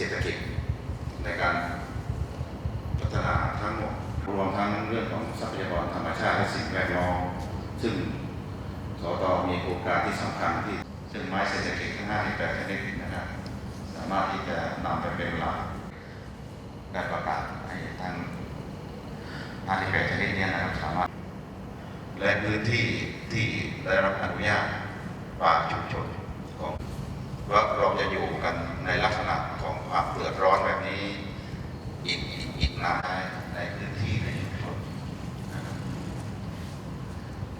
ศรษฐกิจในการพัฒนาทั้งหมดรวมทั้งเรื่องของทรัพยากรธรรมชาติและสิ่งแวดล้อมซึ่งสตมีโครงการที่สำคัญที่ซึ่งไม้เศรษฐกิจข้างหน้าที่แปดชนิดนะครับสามารถที่จะนำไปเป็นหลักการประกาศให้ทั้ง58ชนิดนี้นะครับสามารถและพื้นที่ที่ได้รับอนุญาตป่าชุมชนของว่าเราจะอยู่กันในลักษณะของความเดือดร้อนแบบนี้ อีกอีกอีกนานในพื้นที่ในชุมชนนะครับ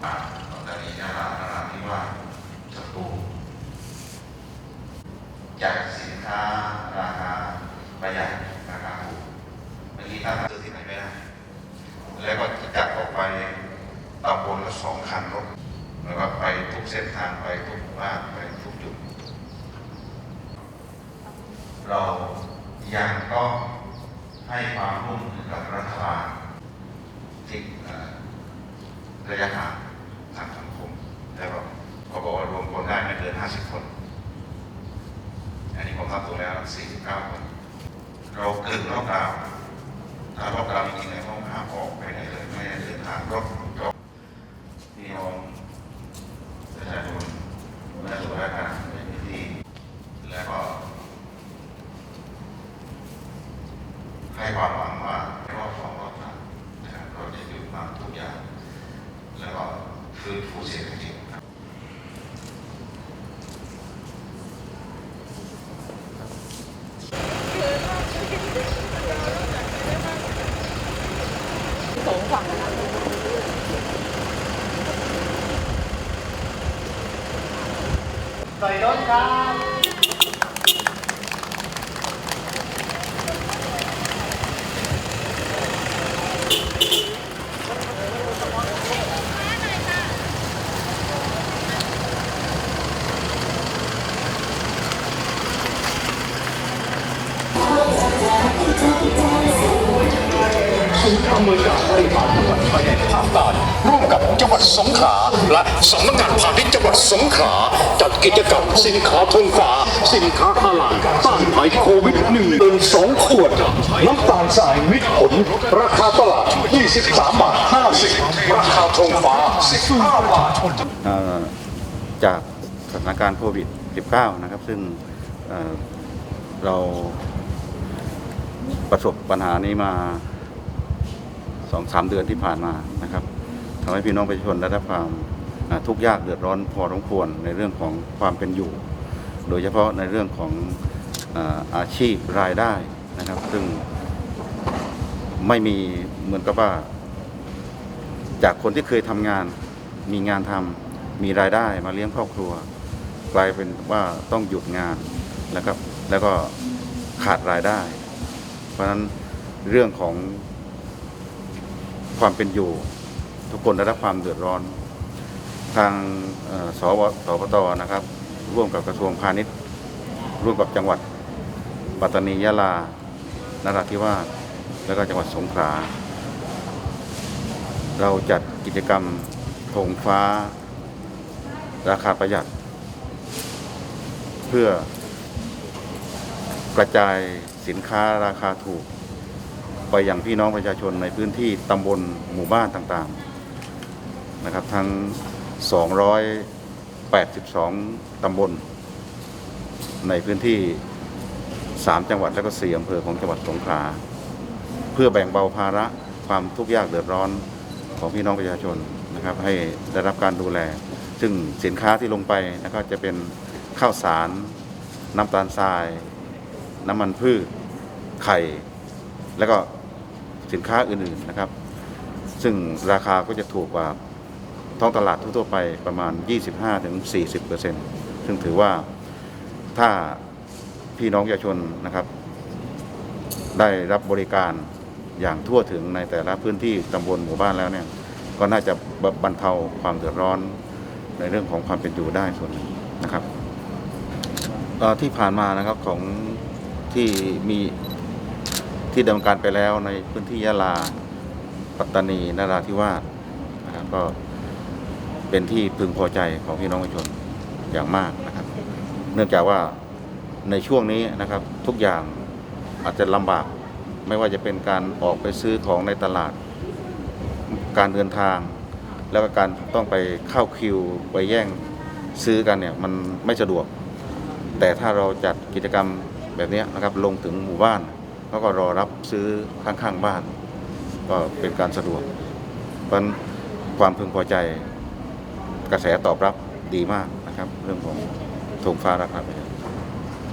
ป่าตอนนี้ยาลานราธิวาสสตูลจากสินค้าราคาประหยัดราคาถูกเมื่อกี้ท่านซื้อที่ไหนไม่ได้ แล้วก็จะจัดออกไปตำบลละสองคันรถแล้วก็ไปทุก เส้นทางไปทุกหมู่บ้านไปทุกจุด เรายังต้องให้ความร่วมมือกับรัฐบาลที่ระยะห่างทางสังคมแล้วก็เขาบอกว่ารวมคนได้ไม่เกิน 50 คน อันนี้ผมทำตัวแล้ว 49 คน เราเกินรอบดาวถ้ารถเราจริงๆในห้องห้ามออกไปไหนเลย ไม่ได้เดินทางรถจบพี่น้องประชาชนและส่วนราชการในพื้นที่แล้วก็ ให้ความหวังว่ารอบสองรอบสามนะครับเราจะหยุดมาทุกอย่าง แล้วก็ฟื้นฟูเศรษฐกิจครับสองฝั่งใส่รถครับ ศูนย์อำนวยการบริหารจังหวัดชายแดนภาคใต้ร่วมกับจังหวัดสงขลาและสำนักงานพาณิชย์จังหวัดสงขลาจัดกิจกรรมสินค้าทงฟ้าสินค้าฮาลาลต้านภัยโควิดหนึ่งเป็นสองขวด น้ำตาลทรายมิตรผล ราคาตลาด 23 บาท 50 ราคาทงฟ้า 15 บาทจากสถานการณ์โควิด -19 นะครับ ซึ่งเเราประสบปัญหานี้มา สองสามเดือนที่ผ่านมานะครับทำให้พี่น้องประชาชนได้รับความทุกข์ยากเดือดร้อนพอสมควรในเรื่องของความเป็นอยู่ โดยเฉพาะในเรื่องของอาชีพรายได้นะครับ ซึ่งไม่มีเหมือนกับว่า จากคนที่เคยทำงานมีงานทำมีรายได้มาเลี้ยงครอบครัว กลายเป็นว่าต้องหยุดงานแล้วก็แล้วก็ขาดรายได้ เพราะฉะนั้นเรื่องของ ความเป็นอยู่ ทุกคนได้รับความเดือดร้อน ทางสวสปตนะครับ ร่วมกับกระทรวงพาณิชย์ ร่วมกับจังหวัดปัตตานียะลานราธิวาสแล้วก็จังหวัดสงขลาเราจัดกิจกรรมธงฟ้า ราคาประหยัด เพื่อกระจายสินค้าราคาถูก ไปยังพี่น้องประชาชนในพื้นที่ตำบลหมู่บ้านต่างๆนะครับ ทั้ง 282 ตำบล ในพื้นที่ 3 จังหวัดและก็4อำเภอของจังหวัดสงขลาเพื่อแบ่งเบาภาระความทุกข์ยากเดือดร้อนของพี่น้องประชาชนนะครับ ให้ได้รับการดูแล ซึ่งสินค้าที่ลงไปนะครับจะเป็นข้าวสาร น้ำตาลทราย น้ำมันพืชไข่ แล้วก็ สินค้าอื่นๆนะครับ ซึ่งราคาก็จะถูกกว่าท้องตลาดทั่วๆไปประมาณ 25-40%ซึ่งถือว่าถ้าพี่น้องประชาชนนะครับ ได้รับบริการอย่างทั่วถึงในแต่ละพื้นที่ตำบลหมู่บ้านแล้วเนี่ย ก็น่าจะบรรเทาความเดือดร้อนในเรื่องของความเป็นอยู่ได้ส่วนหนึ่งนะครับที่ผ่านมานะครับของที่มี ที่ดำเนินการไปแล้วในพื้นที่ยะลา ปัตตานีนราธิวาสนะครับก็เป็นที่พึงพอใจของพี่น้องประชาชนอย่างมากนะครับ เนื่องจากว่าในช่วงนี้นะครับทุกอย่างอาจจะลำบากไม่ว่าจะเป็นการออกไปซื้อของในตลาด การเดินทาง แล้วก็การต้องไปเข้าคิวไปแย่งซื้อกันเนี่ยมันไม่สะดวก แต่ถ้าเราจัดกิจกรรมแบบนี้นะครับลงถึงหมู่บ้าน เขาก็รอรับซื้อข้างๆบ้าน ก็เป็นการสะดวก เพราะความพึงพอใจกระแสตอบรับดีมากนะครับ เรื่องของธงฟ้าราคาประชา